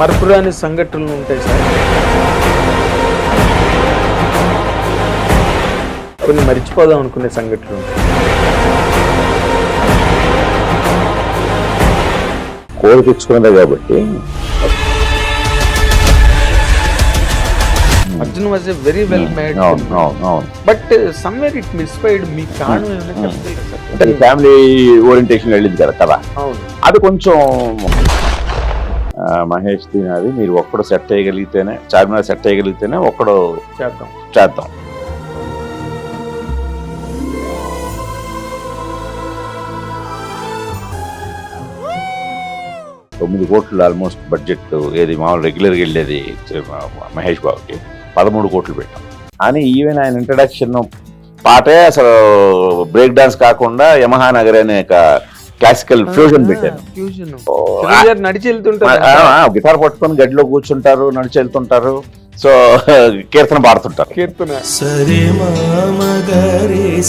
మరపురాని సంఘటనలు ఉంటాయి సార్. కొన్ని మర్చిపోదాం అనుకునే సంఘటనలు ఉంటాయి. కోరి తెచ్చుకున్నదే కాబట్టి. Arjun was a very well made but somewhere it misfired మీ కారణం ఏమైనా సార్? అంటే ఫ్యామిలీ ఓరియంటేషన్ వెళ్ళింది కదా కదా? అది కొంచెం మహేష్ తినది. మీరు ఒక్కడు సెట్ చేయగలిగితేనే చార్మినార్ సెట్ చేయగలిగితేనే ఒక్కడు చేద్దాం. చేద్దాం. తొమ్మిది కోట్లు ఆల్మోస్ట్ బడ్జెట్ ఏది మామూలు రెగ్యులర్గా వెళ్ళేది మహేష్ బాబుకి పదమూడు కోట్లు పెట్టాం. కానీ ఈవెన్ ఆయన ఇంట్రడక్షన్ పాటే అసలు బ్రేక్ డాన్స్ కాకుండా యమహా నగర్ అనే క్లాసికల్ ఫ్యూజన్ పెట్టాను నడిచి వెళ్తుంటారు ఆ, ఆ, గిటార్ పట్టుకొని గడిలో కూర్చుంటారు నడిచి వెళ్తుంటారు. సో కీర్తన పాడుతుంటారు. కీర్తన. సరే మామగరి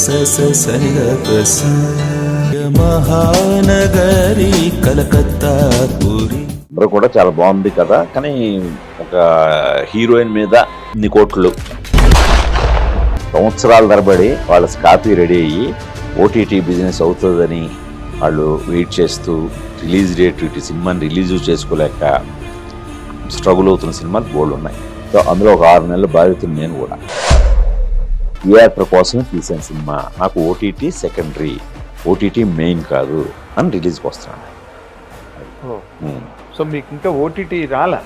మహానగరి కలకత్తా పురి. అందరూ కూడా చాలా బాగుంది కదా? కానీ ఒక హీరోయిన్ మీద ఇన్ని కోట్లు. సంవత్సరాల తరబడి వాళ్ళ కాపీ రెడీ అయ్యి ఓటీటీ బిజినెస్ అవుతుందని వాళ్ళు వెయిట్ చేస్తూ రిలీజ్ డేట్ ఇటు సినిమాని రిలీజ్ చేసుకోలేక స్ట్రగుల్ అవుతున్న సినిమాలు బోల్డ్ ఉన్నాయి. సో అందులో ఒక ఆరు నెలలు బాధితులు నేను కూడా. థియేటర్ కోసమే తీసాను సినిమా. నాకు ఓటీటీ సెకండరీ ఓటీటీ మెయిన్ కాదు అని రిలీజ్కి వస్తున్నాను. సో మీకు ఇంకా ఓటీటీ రాలా?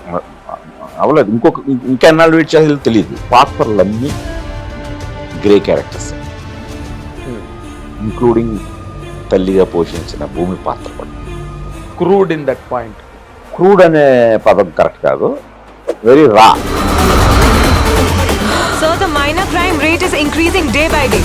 అవలేదు ఇంకొక ఇంకా ఎన్నాళ్ళు వెయిట్ చేయాలో తెలియదు పాత్రలన్నీ గ్రే క్యారెక్టర్స్ ఇంక్లూడింగ్ తల్లిగా పోషించిన భూమి పాత్ర కూడా. Crude in that point crude అనే పదం కరెక్ట్ కాదు. వెరీ రా So the minor crime rate is increasing day by day.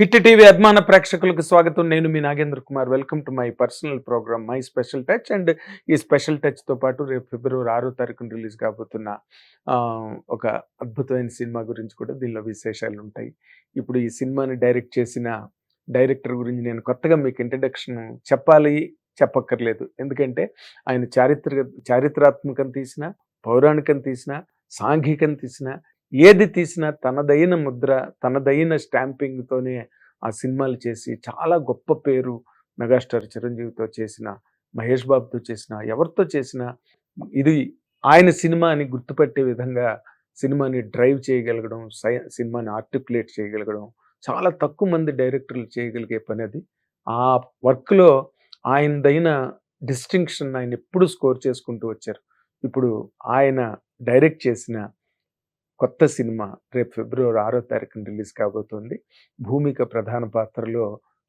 Hit TV అభిమాన ప్రేక్షకులకు స్వాగతం. నేను మీ Nagendra Kumar. Welcome to my personal programme my special touch and ఈ స్పెషల్ టచ్తో పాటు రేపు ఫిబ్రవరి ఆరో తారీఖున రిలీజ్ కాబోతున్న ఒక అద్భుతమైన సినిమా గురించి కూడా దీనిలో విశేషాలు ఉంటాయి. ఇప్పుడు ఈ సినిమాని డైరెక్ట్ చేసిన డైరెక్టర్ గురించి నేను కొత్తగా మీకు ఇంట్రడక్షన్ చెప్పాలి చెప్పక్కర్లేదు. ఎందుకంటే ఆయన చారిత్రక చారిత్రాత్మకం తీసిన పౌరాణికం తీసిన సాంఘికం తీసిన ఏది తీసినా తనదైన ముద్ర తనదైన స్టాంపింగ్తోనే ఆ సినిమాలు చేసి చాలా గొప్ప పేరు మెగాస్టార్ చిరంజీవితో చేసిన మహేష్ బాబుతో చేసిన ఎవరితో చేసిన ఇది ఆయన సినిమా అని విధంగా సినిమాని డ్రైవ్ చేయగలగడం సై- సినిమాని ఆర్టికులేట్ చేయగలగడం చాలా తక్కువ మంది డైరెక్టర్లు చేయగలిగే పని అది ఆ వర్క్లో ఆయనదైన డిస్టింక్షన్ ఆయన ఎప్పుడు స్కోర్ చేసుకుంటూ వచ్చారు. ఇప్పుడు ఆయన డైరెక్ట్ చేసిన కొత్త సినిమా రేపు ఫిబ్రవరి ఆరో తారీఖున రిలీజ్ కాబోతోంది. భూమిక ప్రధాన పాత్రలో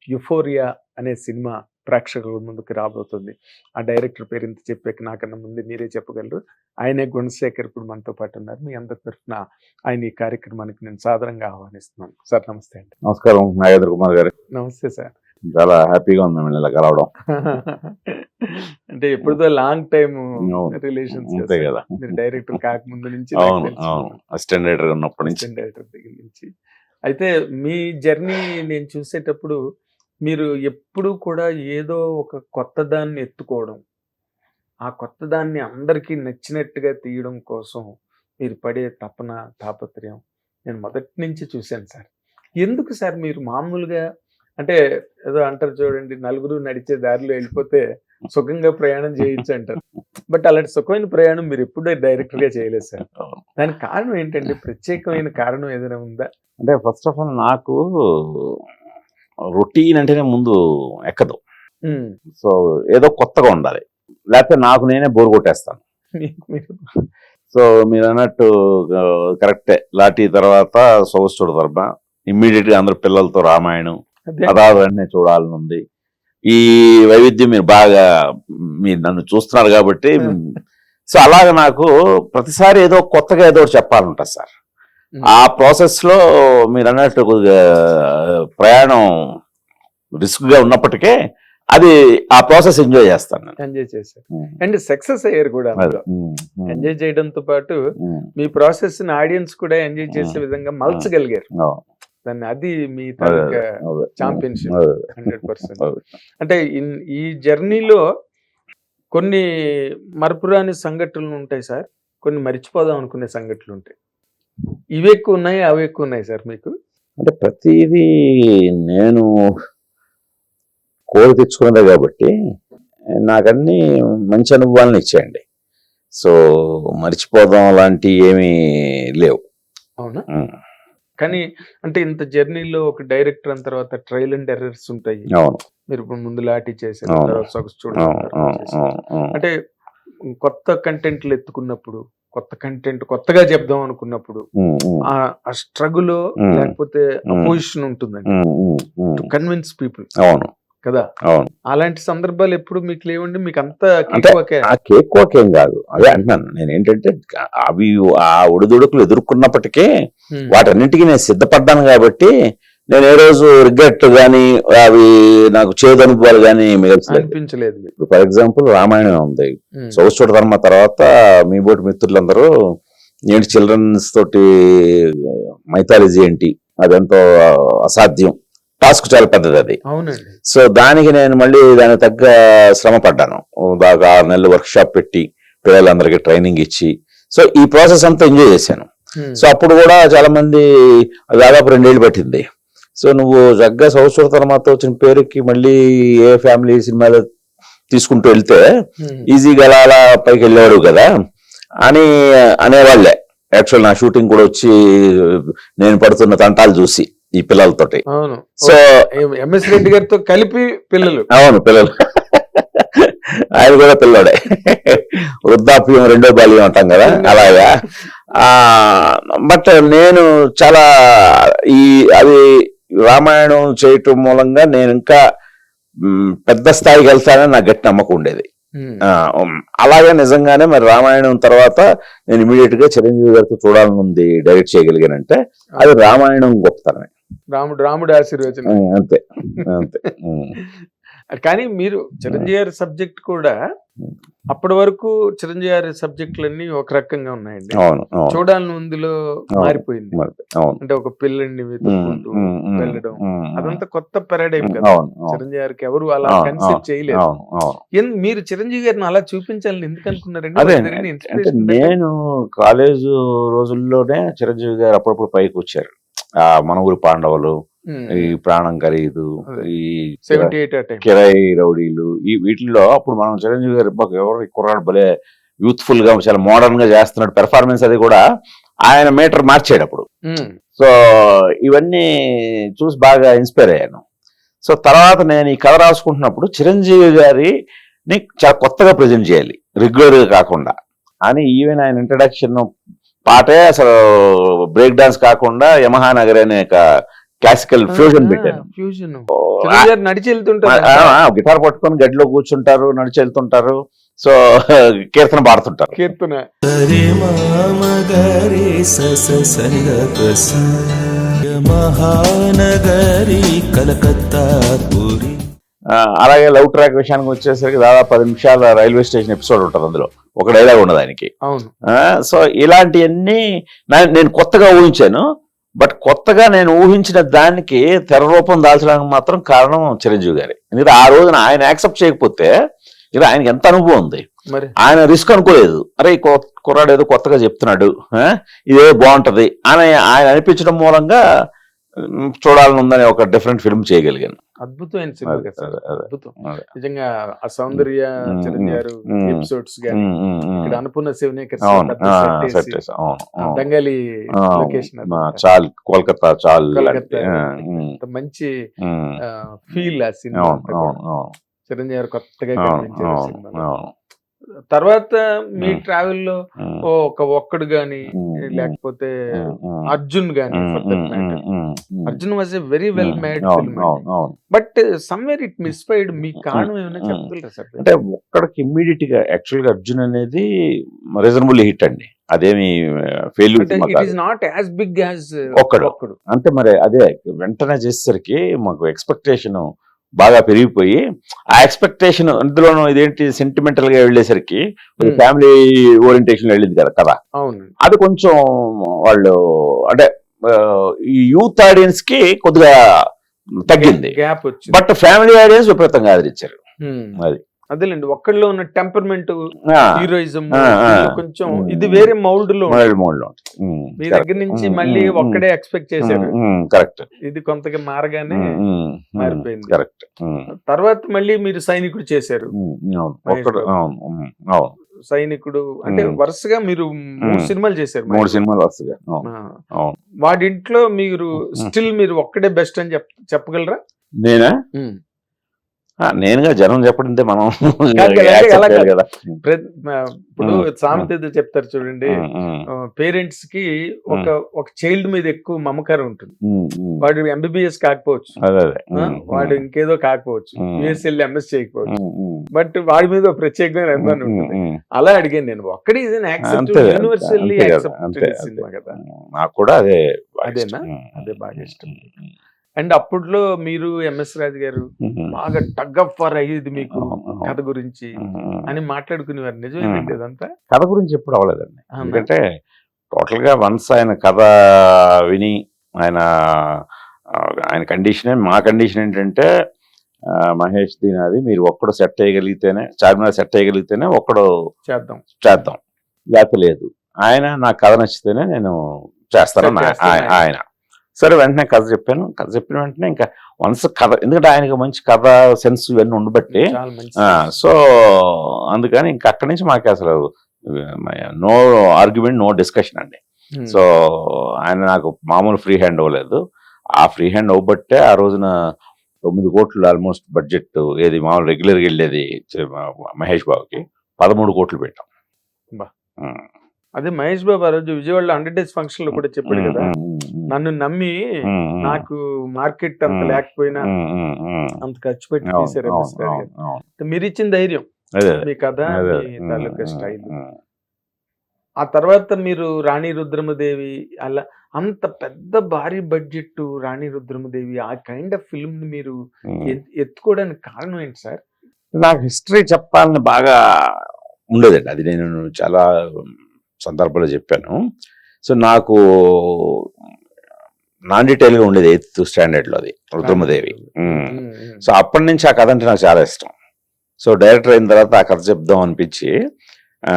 యుఫోరియా అనే సినిమా ప్రేక్షకుల ముందుకు రాబోతుంది. ఆ డైరెక్టర్ పేరు ఇంత చెప్పాక నాకన్నా ముందు మీరే చెప్పగలరు. ఆయనే గుణశేఖర్ ఇప్పుడు మనతో పాటు ఉన్నారు. మీ అందరి తరఫున ఆయన ఈ కార్యక్రమానికి నేను సాదరంగా ఆహ్వానిస్తున్నాను. సార్ నమస్తే అండి. నమస్కారం. నాగేంద్ర కుమార్ గారు. నమస్తే సార్. చాలా హ్యాపీగా ఉంది మిమ్మల్ని ఇలా కలవడం అంటే ఎప్పుడుదో లాంగ్ టైమ్. రిలేషన్స్ అంతే కదా. మీరు డైరెక్టర్ కాకముందు నుంచి అవును. అవును అసిస్టెంట్ డైరెక్టర్ ఉన్నప్పటి నుంచి డైరెక్టర్ దగ్గర నుంచి అయితే మీ జర్నీ నేను చూసేటప్పుడు మీరు ఎప్పుడు కూడా ఏదో ఒక కొత్త దాన్ని ఎత్తుకోవడం ఆ కొత్త దాన్ని అందరికీ నచ్చినట్టుగా తీయడం కోసం మీరు పడే తపన తాపత్రయం నేను మొదటి నుంచి చూశాను సార్ ఎందుకు సార్ మీరు మామూలుగా అంటే ఏదో అంటారు చూడండి నలుగురు నడిచే దారిలో వెళ్ళిపోతే సుఖంగా ప్రయాణం చేయొచ్చు అంటారు. బట్ అలాంటి సుఖమైన ప్రయాణం మీరు ఎప్పుడూ డైరెక్టర్గా చేయలేదు సార్. దానికి కారణం ఏంటంటే ప్రత్యేకమైన కారణం ఏదైనా ఉందా? అంటే ఫస్ట్ ఆఫ్ ఆల్ నాకు రొటీన్ అంటేనే ముందు ఎక్కదు. సో ఏదో కొత్తగా ఉండాలి. లేకపోతే నాకు నేనే బోర్ కొట్టేస్తాను. సో మీరు అన్నట్టు కరెక్టే లాఠీ తర్వాత సొగస్తుడు ధర్మ ఇమ్మీడియట్గా అందరు పిల్లలతో రామాయణం అదే. అదాలు అన్నీ చూడాలని ఉంది ఈ వైవిధ్యం మీరు బాగా మీరు నన్ను చూస్తున్నారు కాబట్టి సో అలాగ నాకు ప్రతిసారి ఏదో కొత్తగా ఏదో చెప్పాలంట సార్. ఆ ప్రాసెస్లో మీరు అన్నట్టు ప్రయాణం రిస్క్గా ఉన్నప్పటికే అది ఆ ప్రాసెస్ ఎంజాయ్ చేస్తాను ఎంజాయ్ చేశారు. అండ్ సక్సెస్ అయ్యారు కూడా ఎంజాయ్ చేయడంతో పాటు మీ ప్రాసెస్ని ఆడియన్స్ కూడా ఎంజాయ్ చేసే విధంగా మలచగలిగారు. దాన్ని అది మీ. ఛాంపియన్షిప్. Hundred percent. అంటే ఈ జర్నీలో కొన్ని మరపురాని సంఘటనలు ఉంటాయి సార్ కొన్ని మర్చిపోదాం అనుకునే సంఘటనలు ఉంటాయి ఇవి ఎక్కువ ఉన్నాయి అవి ఎక్కువ ఉన్నాయి సార్ మీకు అంటే ప్రతిదీ నేను కోరి తెచ్చుకున్నదే కాబట్టి నాకన్నీ మంచి అనుభవాలను ఇచ్చాయండి సో మర్చిపోదాం లాంటి ఏమీ లేవు అవునా కానీ అంటే ఇంత జర్నీలో ఒక డైరెక్టర్ అన్న తర్వాత ట్రయల్ అండ్ ఎర్రర్స్ ఉంటాయి. మీరు ఇప్పుడు ముందు లాటి అవును. అంటే కొత్త కంటెంట్లు ఎత్తుకున్నప్పుడు కొత్త కంటెంట్ కొత్తగా చెప్దాం అనుకున్నప్పుడు ఆ స్ట్రగుల్. లేకపోతే. అపోజిషన్ ఉంటుందండి. టు కన్విన్స్ పీపుల్ అవును. కదా? అవును. అలాంటి సందర్భాలు ఎప్పుడు మీకు లేవండి? మీకు అంత కేక్ వాక్? ఏం కాదు. అదే అంటున్నాను. నేను ఏంటంటే అవి ఆ ఒడిదుడుకులు ఎదుర్కొన్నప్పటికీ వాటన్నింటికి నేను సిద్ధపడ్డాను కాబట్టి నేను ఏ రోజు రిగ్రెట్ గాని అవి నాకు చేదు అనుభవాలు గాని మిగల్చలేదు ఫర్ ఎగ్జాంపుల్ రామాయణం ఉంది. సౌశ్వర ధర్మ తర్వాత మీ బోటి మిత్రులందరూ ఏంటి చిల్డ్రన్స్ తోటి మైథాలజీ ఏంటి? అదెంతో అసాధ్యం. టాస్క్ చాలా పెద్దది అది. సో దానికి నేను మళ్ళీ దానికి తగ్గ శ్రమ పడ్డాను. దాకా ఆరు నెలలు వర్క్ షాప్ పెట్టి పిల్లలందరికీ ట్రైనింగ్ ఇచ్చి. సో ఈ ప్రాసెస్ అంతా ఎంజాయ్ చేశాను. సో అప్పుడు కూడా చాలా మంది దాదాపు రెండేళ్ళు పట్టింది. సో నువ్వు చక్కగా సంవత్సరం తర్వాత వచ్చిన పేరుకి మళ్ళీ ఏ ఫ్యామిలీ సినిమాలు తీసుకుంటూ వెళ్తే. ఈజీగా అలా అలా పైకి వెళ్ళేవాడు కదా అని అనేవాళ్ళే యాక్చువల్ నా షూటింగ్ కూడా వచ్చి నేను పడుతున్న తంటాలు చూసి. ఈ పిల్లలతోటి. సో ఎంఎస్ రెడ్డి గారితో కలిపి పిల్లలు. అవును పిల్లలు. ఆయన కూడా పిల్లోడే. వృద్ధాప్యం రెండో బాల్యం అంటాం కదా అలాగా. ఆ బట్ నేను చాలా ఈ అది రామాయణం చేయటం మూలంగా నేను ఇంకా పెద్ద స్థాయికి వెళ్తానని నాకు గట్టి నమ్మకం ఉండేది. అలాగే నిజంగానే మరి రామాయణం తర్వాత నేను ఇమీడియట్గా చిరంజీవి గారితో చూడాలని ఉంది డైరెక్ట్ చేయగలిగానంటే అది రామాయణం గొప్పతనమే. రాముడు రాముడు ఆశీర్వచనం. అంతే అంతే కానీ మీరు చిరంజీవి గారి సబ్జెక్ట్ కూడా అప్పటి వరకు చిరంజీవి గారి సబ్జెక్టులన్నీ ఒక రకంగా ఉన్నాయండి. చూడాలని ఉందిలో మారిపోయింది. అంటే ఒక పిల్లని వెళ్ళడం. అదంతా కొత్త పెరాడైమ్ కదా. చిరంజీవి గారికి ఎవరు అలా కన్సిడర్ చేయలేదు. మీరు చిరంజీవి గారిని అలా చూపించాలని ఎందుకు అనుకున్నారండి? నేను కాలేజ్ రోజుల్లోనే చిరంజీవి గారు అప్పుడప్పుడు పైకి వచ్చారు. మన ఊరి పాండవులు. ఈ ప్రాణం ఖరీదు. ఈ 78 ఆ time. కిరాయి రౌడీలు ఈ వీటిల్లో అప్పుడు మనం చిరంజీవి గారు "అబ్బా, ఎవరు కుర్రాడు భలే యూత్ఫుల్గా చాలా మోడర్న్గా చేస్తున్నాడు పెర్ఫార్మెన్స్ అది కూడా ఆయన మీటర్ మార్చాడు అప్పుడు. సో ఇవన్నీ చూసి బాగా ఇన్స్పైర్ అయ్యాను సో తర్వాత నేను ఈ కథ రాసుకుంటున్నప్పుడు చిరంజీవి గారిని చాలా కొత్తగా ప్రజెంట్ చేయాలి రెగ్యులర్గా కాకుండా అని ఈవెన్ ఆయన ఇంట్రడక్షన్ పాటే అసలు బ్రేక్ డాన్స్ కాకుండా యమహా నగర్ అనే క్లాసికల్ ఫ్యూజన్ పెట్టాను గారు నడిచి వెళ్తుంటారు గిటార్ పట్టుకొని గడిలో కూర్చుంటారు నడిచి వెళ్తుంటారు. సో కీర్తన పాడుతుంటారు. కీర్తన. మహానగరి కలకత్తా పురి అలాగే లవ్ ట్రాక్ విషయానికి వచ్చేసరికి దాదాపు పది నిమిషాల రైల్వే స్టేషన్ ఎపిసోడ్ ఉంటుంది అందులో. ఒక డైలాగ్ ఉండదు ఆయనకి. సో ఇలాంటివన్నీ నేను కొత్తగా ఊహించాను బట్ కొత్తగా నేను ఊహించిన దానికి తెర రూపం దాల్చడానికి మాత్రం కారణం చిరంజీవి గారి. ఎందుకంటే ఆ రోజున ఆయన యాక్సెప్ట్ చేయకపోతే ఇలా ఆయనకి ఎంత అనుభవం ఉంది? మరి? ఆయన రిస్క్ అనుకోలేదు. అరే కుర్రాడు ఏదో కొత్తగా చెప్తున్నాడు ఇదే బాగుంటది అని ఆయన అనిపించడం మూలంగా ఉమ్, చూడాలని ఉందని ఒక డిఫరెంట్ ఫిల్మ్ చేయగలిగాను. అద్భుతమైన సినిమా అద్భుతం. అదే. నిజంగా ఆ సౌందర్య గారు. ఎపిసోడ్స్ గాని. ఇక్కడ అనుకున్న శివనేకర్ ఆ, లొకేషన్ చాల్ కోల్కతా చాల్ మంచి. ఫీల్ ఆ సినిమా చిరంజీవి గారు కొత్తగా తర్వాత మీ. ట్రావెల్లో ఒక ఒక్కడు గాని. లేకపోతే. అర్జున్ గాని. Arjun was a very well made but somewhere it misfired మీ కారణం ఏమైనా. చెప్పగలరా సార్ అంటే ఒక్కడికి ఇమ్మీడియట్గా యాక్చువల్గా అర్జున్ అనేది రీజనబుల్ హిట్ అండి అదేమి failure not as big as Okkadu. Okkadu అంటే మరి అదే వెంటనే చేసేసరికి మాకు ఎక్స్పెక్టేషన్ బాగా పెరిగిపోయి ఆ ఎక్స్పెక్టేషన్ అందులోనూ ఇదేంటి సెంటిమెంటల్గా వెళ్ళేసరికి. ఫ్యామిలీ ఓరియంటేషన్ వెళ్ళింది కదా కదా అది కొంచెం వాళ్ళు అంటే ఈ యూత్ ఆడియన్స్కి కొద్దిగా తగ్గింది బట్ ఫ్యామిలీ ఆడియన్స్ విపరీతంగా ఆదరించారు. అది. అదేలేండి ఒక్కళ్ళలో ఉన్న టెంపర్మెంట్ హీరోయిజం. కొంచెం. ఇది వేరే మౌల్డ్లో మోడ్లో ఉమ్, మీ. దగ్గర నుంచి మళ్ళీ ఒక్కడే ఎక్స్పెక్ట్ చేశారు కరెక్ట్ ఇది కొంతగా మారగానే మారిపోయింది. కరెక్ట్ తర్వాత మళ్ళీ మీరు సైనికుడు చేశారు. సైనికుడు అంటే. వరుసగా మీరు మూడు. సినిమాలు చేశారు మూడు సినిమాలు వరుసగా వాడింట్లో మీరు. స్టిల్ మీరు ఒక్కడే బెస్ట్ అని చెప్ చెప్పగలరా? నేనా? నేనుగా జనం చెప్పడంతే మనం కాదు ఇప్పుడు. సామెత చెప్తారు చూడండి. పేరెంట్స్కి ఒక ఒక చైల్డ్ మీద ఎక్కువ మమకారం ఉంటుంది. వాడు ఎంబీబీఎస్ కాకపోవచ్చు. వాడు ఇంకేదో కాకపోవచ్చు. ఉమ్. యుఎస్ఎల్ ఎంఎస్ చేయకపోవచ్చు. బట్ వాడి మీద ప్రత్యేకమైన అభిమానం ఉంటుంది. అలా అడిగాను నేను. ఒక్కడి యూనివర్సల్లీ నాకు కూడా అదే అదేనా? అదే బాగా ఇష్టం. అండ్ అప్పట్లో మీరు ఎంఎస్ రాజు గారు బాగా టగ్ అప్ ఫర్ అయ్యేది మీకు. కథ గురించి. అని మాట్లాడుకునేవారు. నిజమేనండి ఉమ్. అదంతా కథ గురించి ఎప్పుడు అవ్వలేదండి? ఎందుకంటే టోటల్గా వన్స్ ఆయన కథ విని ఆయన ఆయన కండిషన్ మా కండిషన్ ఏంటంటే మహేష్ దీనాది మీరు ఒక్కడు సెట్ చేయగలిగితేనే చార్మినార్ సెట్ చేయగలిగితేనే ఒక్కడు చేద్దాం. చేద్దాం. లేకపోతే లేదు. ఆయన నా కథ నచ్చితేనే నేను చేస్తాను ఆయ- ఆయన. సరే వెంటనే కథ చెప్పాను. కథ చెప్పిన వెంటనే ఇంకా వన్స్ కథ ఎందుకంటే ఆయనకి మంచి కథ సెన్స్ ఇవన్నీ ఉండబట్టి సో అందుకని ఇంకా అక్కడి నుంచి మాకు అసలు నో ఆర్గ్యుమెంట్ నో డిస్కషన్ అండి. ఉమ్. సో ఆయన నాకు మామూలు ఫ్రీ హ్యాండ్ ఇవ్వలేదు. ఆ ఫ్రీ హ్యాండ్ ఇవ్వబట్టే ఆ రోజున తొమ్మిది కోట్లు ఆల్మోస్ట్ బడ్జెట్ ఏది మామూలు రెగ్యులర్గా వెళ్ళేది మహేష్ బాబుకి పదమూడు కోట్లు పెట్టాం. అదే మహేష్ బాబు ఆ రోజు విజయవాడలో హండ్రెడ్ డేస్ ఫంక్షన్లో కూడా చెప్పాడు కదా. నన్ను నమ్మి నాకు మార్కెట్ అంత. లేకపోయినా. అంత ఖర్చు పెట్టి అవును. మీరు ఇచ్చిన ధైర్యం మీ కథ మీ తాలూకా స్టైల్. ఆ తర్వాత మీరు రాణి రుద్రమదేవి అలా అంత పెద్ద భారీ బడ్జెట్ రాణి రుద్రమదేవి ఆ కైండ్ ఆఫ్ ఫిల్మ్ని మీరు ఎత్తుకోవడానికి కారణం ఏంటి సార్? నాకు హిస్టరీ చెప్పాలని బాగా ఉండేదండి. అది నేను చాలా సందర్భాల్లో చెప్పాను. సో నాకు నాన్ డీటెయిల్గా ఉండేది ఎయిత్ స్టాండర్డ్లో అది రుద్రమదేవి. సో అప్పటి నుంచి ఆ కథ అంటే నాకు చాలా ఇష్టం. సో డైరెక్టర్ అయిన తర్వాత ఆ కథ చెప్దాం అనిపించి ఆ,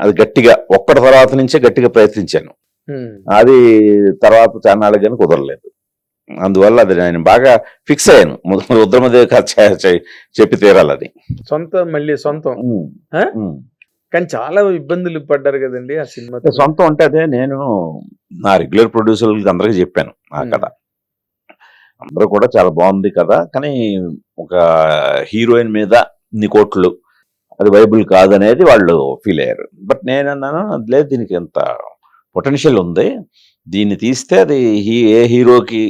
అది గట్టిగా ఒక్కటి తర్వాత నుంచే గట్టిగా ప్రయత్నించాను. అది తర్వాత చాన్నాళ్ళకి కానీ కుదరలేదు. అందువల్ల అది నేను బాగా ఫిక్స్ అయ్యాను. రుద్రమదేవి కథ చెప్పి తీరాలి అది. సొంత మళ్ళీ సొంతం. కానీ చాలా ఇబ్బందులు పడ్డారు కదండి ఆ సినిమా సొంతం అంటే అదే నేను నా రెగ్యులర్ ప్రొడ్యూసర్లకి అందరికీ చెప్పాను ఆ. కథ. అందరూ కూడా చాలా బాగుంది కదా కానీ ఒక హీరోయిన్ మీద ఇన్ని కోట్లు అది వైబుల్ కాదనేది వాళ్ళు ఫీల్ అయ్యారు. బట్ నేను అన్నాను "అది లేదు దీనికి ఎంత పొటెన్షియల్ ఉంది దీన్ని తీస్తే అది హీ ఏ హీరోకి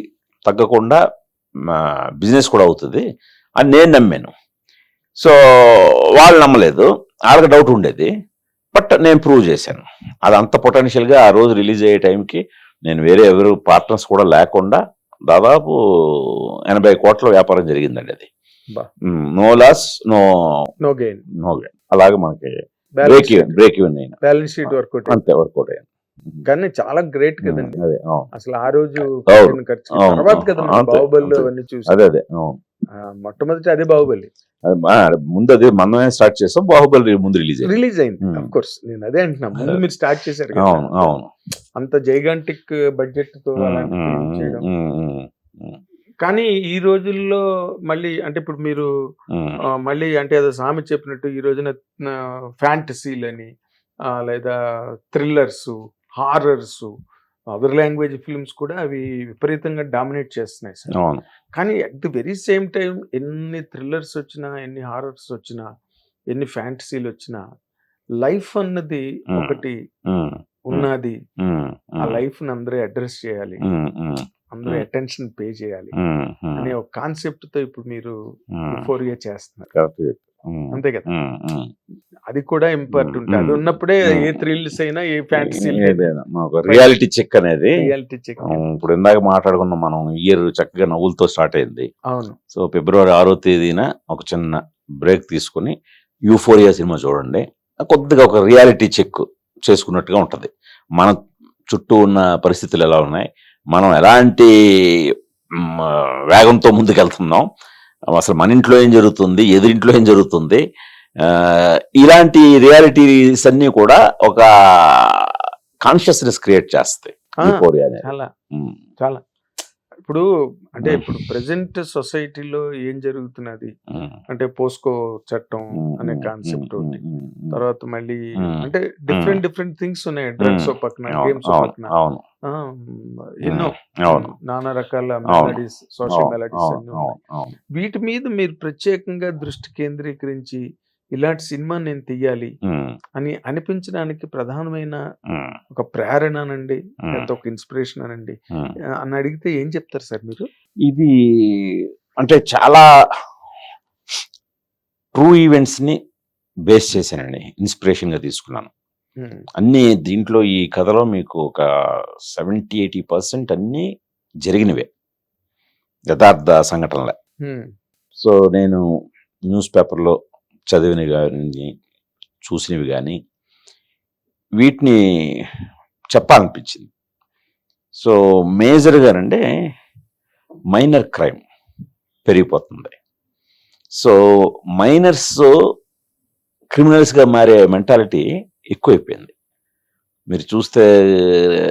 తగ్గకుండా బిజినెస్ కూడా అవుతుంది అని నేను నమ్మాను. సో వాళ్ళు నమ్మలేదు. వాళ్ళకి డౌట్ ఉండేది బట్ నేను ప్రూవ్ చేశాను. అది అంత పొటెన్షియల్గా ఆ రోజు రిలీజ్ అయ్యే టైంకి నేను వేరే ఎవరు పార్ట్నర్స్ కూడా లేకుండా దాదాపు ఎనభై కోట్ల వ్యాపారం జరిగిందండి అది. No loss no no gain no అలాగే మనకి బ్రేక్ ఈవెన్ బ్రేక్ ఈవెన్ అయినా. బ్యాలెన్స్ షీట్ వర్కౌట్ అంతే వర్కౌట్ అయ్యాను కానీ చాలా గ్రేట్ కదండి. అసలు ఆ రోజు ఖర్చు తర్వాత కదా మనం అంతే, బాహుబలి. అవన్నీ చూసి అదే అదే మొట్టమొదటి అదే బాహుబలి. ముందు అదే మనమే స్టార్ట్ చేస్తాం బాహుబలి రిలీజ్ రిలీజ్ అయింది. రిలీజ్ అయింది Hmm. అఫ్ కోర్స్ నేను అదే అంటున్నా ముందు మీరు స్టార్ట్ చేశారు. అవును అవును. అంత జైగాంటిక్ బడ్జెట్తో కానీ ఈ రోజుల్లో మళ్ళీ అంటే ఇప్పుడు మీరు ఆ, మళ్ళీ అంటే ఏదో సామె చెప్పినట్టు ఈ రోజున ఫ్యాంటసీలని లేదా thrillers horrors other language films కూడా అవి విపరీతంగా డామినేట్ చేస్తున్నాయి సార్. అవును. కానీ at the very same time ఎన్ని థ్రిల్లర్స్ వచ్చినా ఎన్ని హారర్స్ వచ్చినా ఎన్ని ఫ్యాంటసీలు వచ్చినా లైఫ్ అన్నది. ఒకటి ఉన్నది. ఆ లైఫ్ని అందరూ అడ్రస్ చేయాలి. అందరూ. అటెన్షన్ పే చేయాలి అనే ఒక కాన్సెప్ట్తో ఇప్పుడు మీరు ఫోర్ ఇయర్ చేస్తున్నారు. అంతే కదా. అది కూడా ఇంపార్టెంట్ అది మ్మ్. ఉన్నప్పుడే ఏ. థ్రిల్స్ అయినా ఏ ఫ్యాంటసీ రియాలిటీ చెక్ అనేది రియాలిటీ చెక్. ఇప్పుడు ఇందాక మాట్లాడుకున్నాం మనం ఇయర్ చక్కగా నవ్వులతో స్టార్ట్ అయింది. అవును. సో ఫిబ్రవరి ఆరో తేదీన ఒక చిన్న బ్రేక్ తీసుకుని యూఫోరియా సినిమా చూడండి. కొద్దిగా ఒక రియాలిటీ చెక్ చేసుకున్నట్టుగా ఉంటుంది. మన చుట్టూ ఉన్న పరిస్థితులు ఎలా ఉన్నాయి? మనం ఎలాంటి వేగంతో ముందుకెళ్తున్నాం? అసలు మన ఇంట్లో ఏం జరుగుతుంది ఎదురింట్లో ఏం జరుగుతుంది ఇలాంటి రియాలిటీస్ అన్ని కూడా ఒక కాన్షియస్నెస్ క్రియేట్ చేస్తాయి చాలా. చాలా. ఇప్పుడు అంటే. ఇప్పుడు ప్రజెంట్ సొసైటీలో ఏం జరుగుతున్నది? అంటే పోస్కో చట్టం అనే కాన్సెప్ట్ మ్. తర్వాత మళ్ళీ. అంటే డిఫరెంట్ డిఫరెంట్ థింగ్స్ ఉన్నాయి. డ్రగ్స్ పక్కన గేమ్స్ పక్కన. ఎన్నో నానా రకాల. Melodies social melodies. వీటి మీద మీరు ప్రత్యేకంగా దృష్టి కేంద్రీకరించి ఇలాంటి సినిమా నేను తీయాలి అని అనిపించడానికి ప్రధానమైన ఒక ప్రేరణ అనండి ఉమ్, లేకపోతే ఒక ఇన్స్పిరేషన్ అనండి అని అడిగితే ఏం చెప్తారు సార్ మీరు? ఇది అంటే చాలా ట్రూ ఈవెంట్స్ని బేస్ చేశానండి. ఇన్స్పిరేషన్గా తీసుకున్నాను. అన్ని దీంట్లో ఈ కథలో మీకు ఒక సెవెంటీ ఎయిటీ పర్సెంట్ అన్ని జరిగినవే. యథార్థ సంఘటనలే. సో నేను న్యూస్ పేపర్లో చదివినవి కానీ చూసినవి కానీ వీటిని చెప్పాలనిపించింది. సో మేజర్గానంటే మైనర్ క్రైమ్ పెరిగిపోతుంది. సో మైనర్స్ క్రిమినల్స్గా మారే మెంటాలిటీ ఎక్కువైపోయింది. మీరు చూస్తే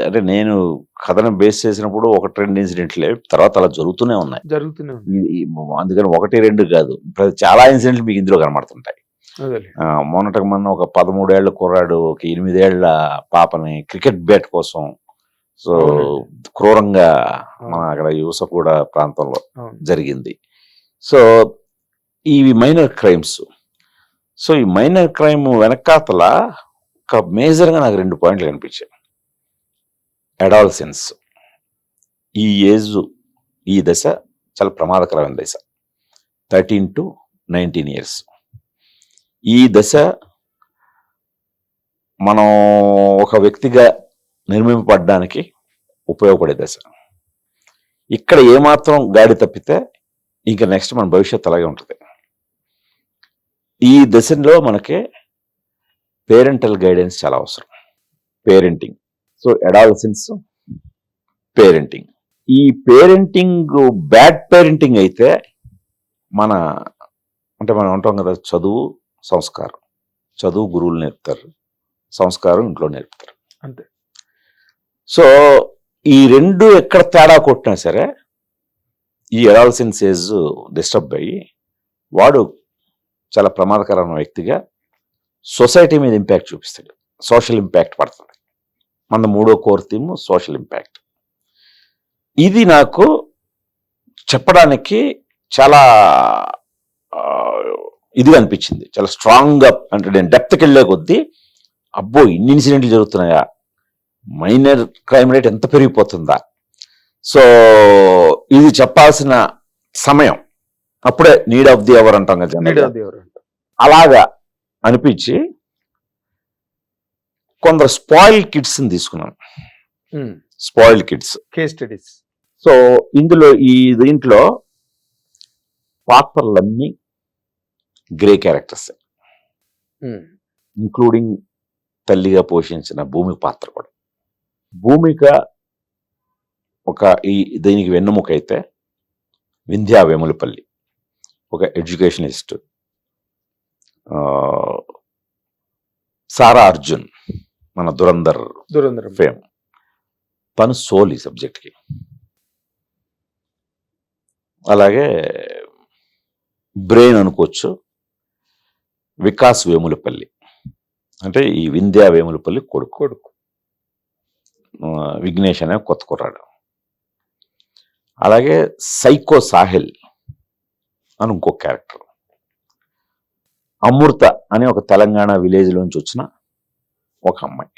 అంటే నేను కథను బేస్ చేసినప్పుడు ఒకటి రెండు ఇన్సిడెంట్లే తర్వాత అలా జరుగుతూనే ఉన్నాయి. జరుగుతూనే ఉంది ఈ- ఈ అందుకని ఒకటి రెండు కాదు చాలా ఇన్సిడెంట్లు మీకు ఇందులో కనబడుతుంటాయి. మొన్నటికి మొన్న ఒక పదమూడేళ్ళ కుర్రాడు ఒక ఎనిమిదేళ్ళ పాపని క్రికెట్ బ్యాట్ కోసం సో. క్రూరంగా మన అక్కడ యువసకూడ ప్రాంతంలో జరిగింది. సో ఇవి మైనర్ క్రైమ్స్. సో ఈ మైనర్ క్రైమ్ వెనకాతల ఒక మేజర్గా నాకు రెండు పాయింట్లు కనిపించాయి. అడాల్సెన్స్ ఈ ఏజ్ ఈ దశ చాలా ప్రమాదకరమైన దశ. థర్టీన్ టు నైన్టీన్ ఇయర్స్ ఈ దశ మనం ఒక వ్యక్తిగా నిర్మింపబడడానికి ఉపయోగపడే దశ. ఇక్కడ ఏమాత్రం గాడి తప్పితే ఇంకా నెక్స్ట్ మన భవిష్యత్తు అలాగే ఉంటుంది. ఈ దశలో మనకి పేరెంటల్ గైడెన్స్ చాలా అవసరం. పేరెంటింగ్ సో అడాలసెన్స్ పేరెంటింగ్ ఈ పేరెంటింగ్ బ్యాడ్ పేరెంటింగ్ అయితే మన అంటే మనం అంటాం కదా చదువు సంస్కారం. చదువు గురువులు నేర్పుతారు. సంస్కారం ఇంట్లో నేర్పుతారు. అంతే. సో ఈ రెండు ఎక్కడ తేడా కొట్టినా సరే ఈ ఎడాల్సిన్స్ ఏజ్ డిస్టర్బ్ అయ్యి వాడు చాలా ప్రమాదకరమైన వ్యక్తిగా సొసైటీ మీద ఇంపాక్ట్ చూపిస్తాడు. సోషల్ ఇంపాక్ట్ పడుతుంది. మన మూడో కోర్ థీమ్ సోషల్ ఇంపాక్ట్. ఇది నాకు చెప్పడానికి చాలా ఆ, ఇదిగా అనిపించింది. చాలా స్ట్రాంగ్గా అంటే నేను డెప్త్కి వెళ్ళే కొద్దీ అబ్బో ఇన్ని ఇన్సిడెంట్లు జరుగుతున్నాయా? మైనర్ క్రైమ్ రేట్ ఎంత పెరిగిపోతుందా? సో ఇది చెప్పాల్సిన సమయం. అప్పుడే నీడ్ ఆఫ్ ది అవర్ అంటాం కదా అలాగా. అనిపించి కొందరు స్పాయిల్ కిడ్స్ని తీసుకున్నాను. Spoiled kids. Case studies so ఇందులో ఈ దీంట్లో పాత్రలన్నీ గ్రే క్యారెక్టర్స్. ఇంక్లూడింగ్ తల్లిగా పోషించిన భూమిక పాత్ర కూడా. భూమిక ఒక ఈ దీనికి వెన్నుముక అయితే వింధ్యా వేములపల్లి ఒక ఎడ్యుకేషనిస్ట్ సారా అర్జున్ మన దురందర్ దురంధరం. ఫేమ్. తను సోల్ ఈ సబ్జెక్ట్కి. అలాగే బ్రెయిన్ అనుకోవచ్చు వికాస్ వేములపల్లి. అంటే ఈ వింధ్యా వేములపల్లి కొడుకు. కొడుకు. విఘ్నేష్ అనే కొత్త కుర్రాడు. అలాగే సైకో సాహిల్ అని ఇంకో క్యారెక్టర్. అమృత అని ఒక తెలంగాణ విలేజ్ లోంచి వచ్చిన ఒక అమ్మాయి.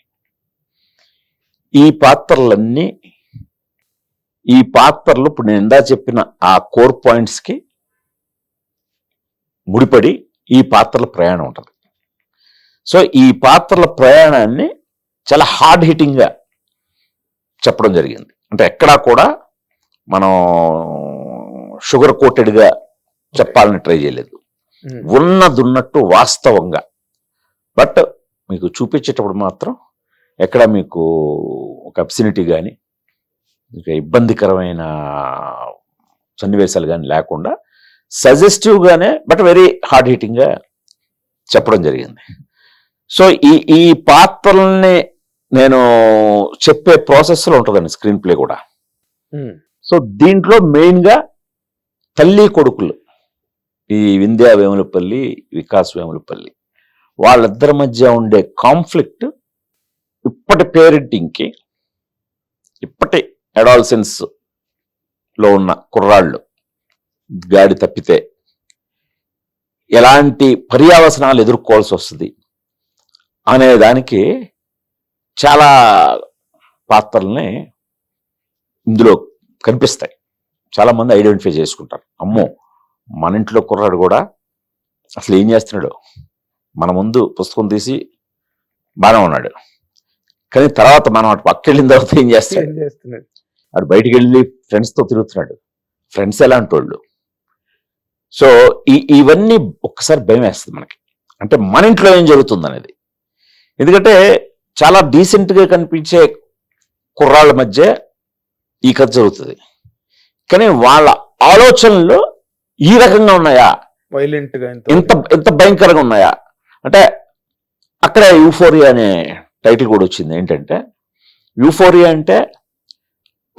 ఈ పాత్రలన్నీ ఈ పాత్రలు ఇప్పుడు నేను ఇందా చెప్పిన ఆ కోర్ పాయింట్స్కి ముడిపడి ఈ పాత్రల ప్రయాణం ఉంటుంది. సో ఈ పాత్రల ప్రయాణాన్ని చాలా హార్డ్ హిట్టింగ్గా చెప్పడం జరిగింది. అంటే ఎక్కడా కూడా మనం షుగర్ కోటెడ్గా చెప్పాలని ట్రై చేయలేదు. ఉన్నదున్నట్టు వాస్తవంగా. బట్ మీకు చూపించేటప్పుడు మాత్రం ఎక్కడ మీకు ఒక అబ్సినిటీ కానీ ఇక ఇబ్బందికరమైన సన్నివేశాలు కానీ లేకుండా సజెస్టివ్గానే బట్ వెరీ హార్డ్ హిట్టింగ్గా చెప్పడం జరిగింది. సో ఈ ఈ పాత్రల్ని నేను చెప్పే ప్రాసెస్లో ఉంటుందండి స్క్రీన్ ప్లే కూడా. సో దీంట్లో మెయిన్గా తల్లి కొడుకులు. ఈ వింధ్యా వేములపల్లి వికాస్ వేములపల్లి. వాళ్ళిద్దరి మధ్య ఉండే కాన్ఫ్లిక్ట్ ఇప్పటి పేరెంటింగ్కి ఇప్పటి అడాల్సెన్స్లో ఉన్న కుర్రాళ్ళు గాడి తప్పితే ఎలాంటి పర్యావసనాలు ఎదుర్కోవాల్సి వస్తుంది అనే దానికి చాలా పాత్రల్ని ఇందులో కనిపిస్తాయి. చాలామంది ఐడెంటిఫై చేసుకుంటారు. అమ్మో! మన ఇంట్లో కుర్రాడు కూడా అసలు ఏం చేస్తున్నాడు? మన ముందు పుస్తకం తీసి బాగానే ఉన్నాడు. కానీ తర్వాత మనం అటు పక్క వెళ్ళిన తర్వాత ఏం చేస్తాడు? అటు బయటికి వెళ్ళి friends తో తిరుగుతున్నాడు. ఫ్రెండ్స్ ఎలాంటి వాళ్ళు సో ఈ ఇవన్నీ ఒక్కసారి భయం వేస్తుంది మనకి. అంటే మన ఇంట్లో ఏం జరుగుతుంది అనేది ఎందుకంటే చాలా decent గా కనిపించే కుర్రాళ్ళ మధ్య ఈ కథ జరుగుతుంది. కానీ వాళ్ళ ఆలోచనలు ఈ రకంగా ఉన్నాయా? వైలెంట్గా ఎంత ఎంత ఎంత భయంకరంగా ఉన్నాయా? అంటే అక్కడ యూఫోరియా అనే టైటిల్ కూడా వచ్చింది. ఏంటంటే యూఫోరియా అంటే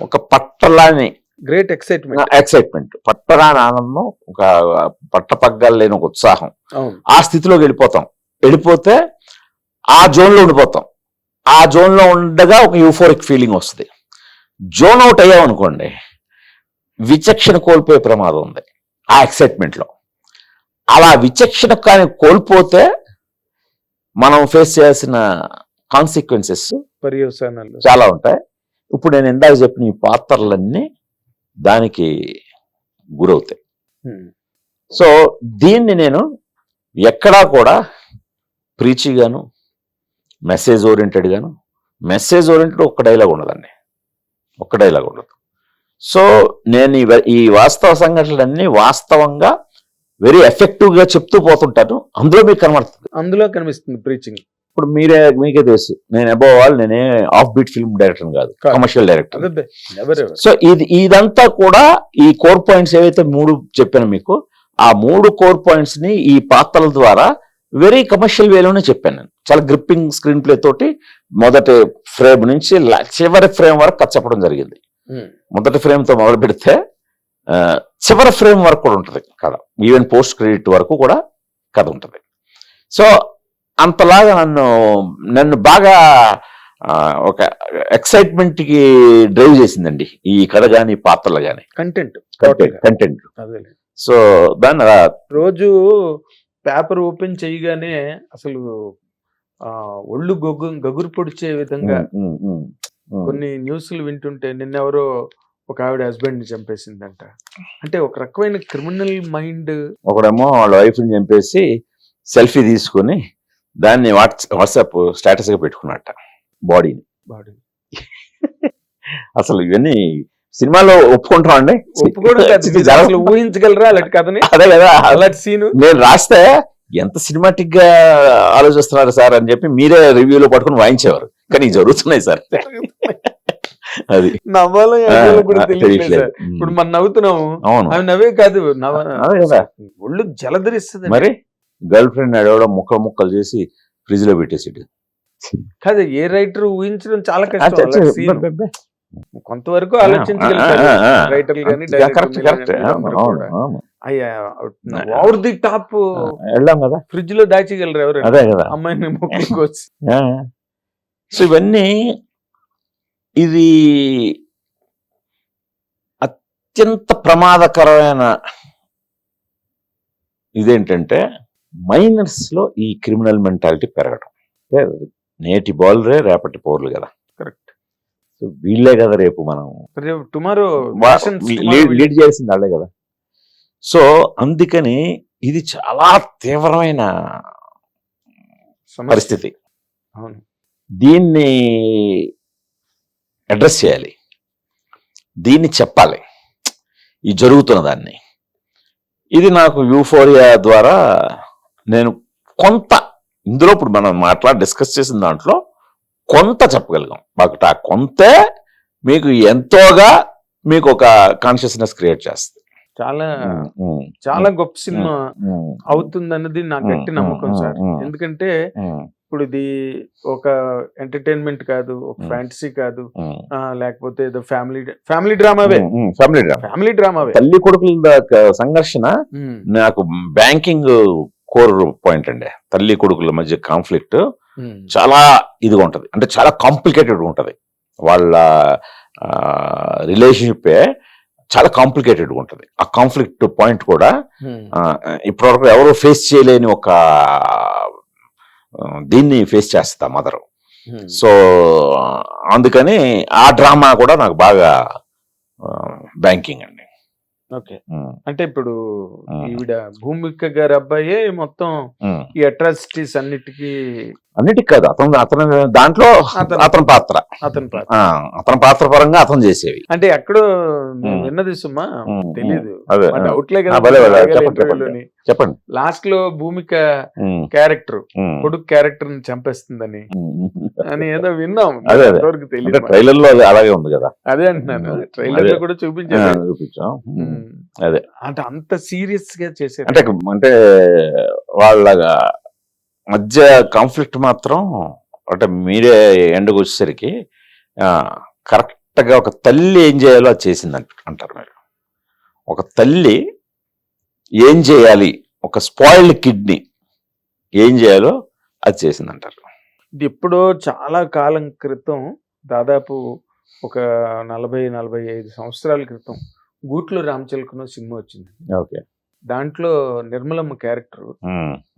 ఒక పట్టలాని గ్రేట్ ఎక్సైట్మెంట్. ఎక్సైట్మెంట్. పట్టరాని ఆనందం ఒక పట్టపగ్గాలు లేని ఒక ఉత్సాహం. ఆ స్థితిలోకి వెళ్ళిపోతాం. వెళ్ళిపోతే ఆ జోన్లో ఉండిపోతాం. ఆ జోన్లో ఉండగా ఒక యూఫోరిక్ ఫీలింగ్ వస్తుంది. జోన్ అవుట్ అయ్యామనుకోండి విచక్షణ కోల్పోయే ప్రమాదం ఉంది. ఆ ఎక్సైట్మెంట్లో అలా విచక్షణ కానీ కోల్పోతే మనం ఫేస్ చేయాల్సిన కాన్సిక్వెన్సెస్ పర్యవసానాలు. చాలా ఉంటాయి. ఇప్పుడు నేను ఇందాక చెప్పిన ఈ పాత్రలన్నీ దానికి గురవుతాయి. సో దీన్ని నేను ఎక్కడా కూడా ప్రీచిగాను మెసేజ్ ఓరియంటెడ్ గాను మెసేజ్ ఓరియంటెడ్ ఒక్క డైలాగ్ ఉండదండి. ఒక్క డైలాగ్ ఉండదు. సో నేను ఈ వాస్తవ సంఘటనలన్నీ వాస్తవంగా వెరీ ఎఫెక్టివ్గా చెప్తూ పోతుంటాను. అందులో మీకు కనబడుతుంది. అందులో కనిపిస్తుంది ప్రీచింగ్ ఇప్పుడు మీరే మీకే తెలుసు. నేను అబౌవ్ ఆల్ నేనే ఆఫ్ బీట్ ఫిల్మ్ డైరెక్టర్ కాదు. కమర్షియల్ డైరెక్టర్ సో ఇది ఇదంతా కూడా ఈ కోర్ పాయింట్స్ ఏవైతే మూడు చెప్పాను మీకు ఆ మూడు కోర్ పాయింట్స్ని ఈ పాత్రల ద్వారా వెరీ కమర్షియల్ వేలోనే చెప్పాను నేను. చాలా గ్రిప్పింగ్ స్క్రీన్ ప్లే తోటి మొదటి ఫ్రేమ్ నుంచి చివరి ఫ్రేమ్ వరకు చెప్పడం జరిగింది. మొదటి ఫ్రేమ్తో మొదలు పెడితే చివరి ఫ్రేమ్ వరకు కూడా ఉంటుంది కథ. ఈవెన్ పోస్ట్ క్రెడిట్ వరకు కూడా కథ ఉంటుంది. సో అంతలాగా నన్ను నన్ను బాగా ఒక ఎక్సైట్మెంట్కి డ్రైవ్ చేసిందండి. ఈ కథ గాని పాత్రలు గాని. కంటెంట్. కంటెంట్ సో దాన్ని రోజు పేపర్ ఓపెన్ చేయగానే అసలు ఒళ్ళు గొగ్గు గగురు పొడిచే విధంగా. కొన్ని న్యూస్లు వింటుంటే నిన్నెవరో ఒక ఆవిడ హస్బెండ్ని చంపేసిందంట అంటే ఒక రకమైన క్రిమినల్ మైండ్ ఒకడేమో వాళ్ళ వైఫ్ని చంపేసి సెల్ఫీ తీసుకొని దాన్ని వాట్స్ వాట్సాప్ స్టేటస్గా పెట్టుకున్నట్ట బాడీని. బాడీ. అసలు ఇవన్నీ సినిమాలో ఒప్పుకుంటాం అండి? ఒప్పుకోవడం ఊహించగలరా అలాంటి కథని? అదే కదా. అలాంటి సీను? నేను రాస్తే ఎంత సినిమాటిక్గా ఆలోచిస్తున్నారు సార్ అని చెప్పి మీరే రివ్యూలో పట్టుకుని వాయించేవారు. కానీ జరుగుతున్నాయి సార్. అది. నవ్వాలో తెలియట్లేదు. ఇప్పుడు మనం నవ్వుతున్నాము అవును. అవి నవ్వే కాదు ఒళ్ళు జలధరిస్తుంది మరి గర్ల్ ఫ్రెండ్ అడవడం ముక్కలు ముక్కలు చేసి ఫ్రిడ్జ్లో పెట్టేసి కాదు ఏ రైటర్ ఊహించడం చాలా కష్టం. కొంతవరకు ఆలోచించగలుగుతారు ది టాప్ వెళ్ళాం కదా. ఫ్రిడ్జ్లో దాచగలరు ఎవరు అమ్మాయిని మొక్కుకోవచ్చు సో ఇవన్నీ ఇది అత్యంత ప్రమాదకరమైన ఇదేంటంటే మైనర్స్లో ఈ క్రిమినల్ మెంటాలిటీ పెరగడం నేటి బౌలరే రేపటి పౌరులు కదా. కరెక్ట్. సో వీళ్ళే కదా రేపు మనం టుమారో లీడ్ చేయాల్సింది వాళ్ళే కదా. సో అందుకని ఇది చాలా తీవ్రమైన. పరిస్థితి. అవును. దీన్ని అడ్రస్ చేయాలి. దీన్ని చెప్పాలి. ఈ జరుగుతున్న దాన్ని. ఇది నాకు యూఫోరియా ద్వారా నేను కొంత ఇందులో ఇప్పుడు మనం మాట్లాడి డిస్కస్ చేసిన దాంట్లో కొంత చెప్పగలిగాం. మాకు ఆ కొంతే మీకు ఎంతోగా మీకు ఒక కాన్షియస్నెస్ క్రియేట్ చేస్తుంది. చాలా చాలా గొప్ప సినిమా ఉమ్, అవుతుంది అన్నది నా గట్టి నమ్మకం సార్. ఎందుకంటే ఇప్పుడు ఇది ఒక ఎంటర్టైన్మెంట్ కాదు ఒక. ఫ్యాంటసీ కాదు ఉమ్, ఆ, లేకపోతే ఏదో ఫ్యామిలీ ఫ్యామిలీ డ్రామావే family drama. ఫ్యామిలీ డ్రామావే తల్లి కొడుకుల సంఘర్షణ ఉమ్, నాకు బ్యాంకింగ్ కోర్ పాయింట్ అండి. తల్లి కొడుకుల మధ్య కాన్ఫ్లిక్ట్ చాలా ఇదిగా ఉంటది. అంటే చాలా కాంప్లికేటెడ్ ఉంటది. వాళ్ళ రిలేషన్షిప్ చాలా కాంప్లికేటెడ్ ఉంటది. ఆ కాన్ఫ్లిక్ట్ పాయింట్ కూడా ఇప్పటివరకు ఎవరు ఫేస్ చేయలేని ఒక దీన్ని ఫేస్ చేస్తా మదర్. సో అందుకని ఆ డ్రామా కూడా నాకు బాగా బ్యాంకింగ్ అండి. ఓకే. అంటే ఇప్పుడు. ఈవిడ భూమిక గారి అబ్బాయే మొత్తం. ఈ అట్రాసిటీస్ అన్నిటికీ అన్నిటికి కాదు అతను అతను దాంట్లో అతను- పాత్ర. అతని పాత్ర. ఆ, అతని పాత్ర పరంగా అతను చేసేవి. అంటే ఎక్కడో. విన్నది సుమ్మా ఆ. డౌట్లే కదా చెప్పండి, లాస్ట్లో భూమిక క్యారెక్టర్ కొడుకు క్యారెక్టర్ని చంపేస్తుందని. అని ఏదో విన్నాం. అంటే తెలియదు ట్రైలర్లో అలాగే ఉంది కదా. అదే అంటున్నాను. ట్రైలర్లో. కూడా ఆ, చూపించారు చూపించాం. అదే. అంటే అంత సీరియస్గా చేశారు. అంటే అంటే వాళ్ళ మధ్య కాన్ఫ్లిక్ట్ మాత్రం అంటే మీరే ఎండకు వచ్చేసరికి కరెక్ట్గా ఒక తల్లి ఏం చేయాలో అది చేసింది అంట- అంటారు మీరు. ఒక తల్లి ఏం చేయాలి? ఒక స్పాయిల్డ్ కిడ్నీ ఏం చేయాలో అది చేసింది అంటారు ఇది ఎప్పుడో చాలా కాలం క్రితం దాదాపు ఒక నలభై నలభై ఐదు సంవత్సరాల క్రితం గూట్లో రామచిలకను సినిమా వచ్చింది. ఓకే. దాంట్లో నిర్మలమ్మ క్యారెక్టర్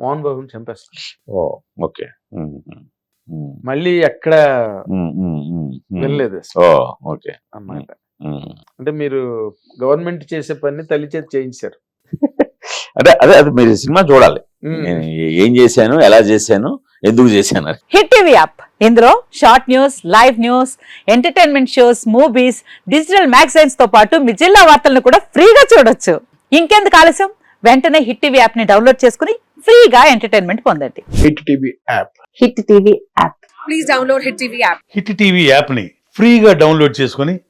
మోహన్ బాబుని చంపేస్తుంది ఓ ఓకే. మళ్ళీ ఎక్కడ. వెళ్ళలేదు ఓకే. అన్నమాట. అంటే మీరు గవర్నమెంట్ చేసే పని తల్లి చేతి చేయించారు. అంటే అదే అది మీరు సినిమా చూడాలి. నేను ఏం చేశాను ఎలా చేశాను ఎందుకు చేశాను హిట్ టీవీ యాప్. ఇందులో short news live news entertainment shows movies digital మ్యాగజైన్స్తో పాటు మీ జిల్లా వార్తలను కూడా ఫ్రీగా చూడొచ్చు. ఇంకెందుకు ఆలస్యం? వెంటనే హిట్ టీవీ యాప్ని డౌన్లోడ్ చేసుకుని ఫ్రీగా ఎంటర్టైన్మెంట్ పొందండి. Hit TV app. Hit TV app. Please download Hit TV app. Hit TV యాప్ని ఫ్రీగా డౌన్లోడ్ చేసుకొని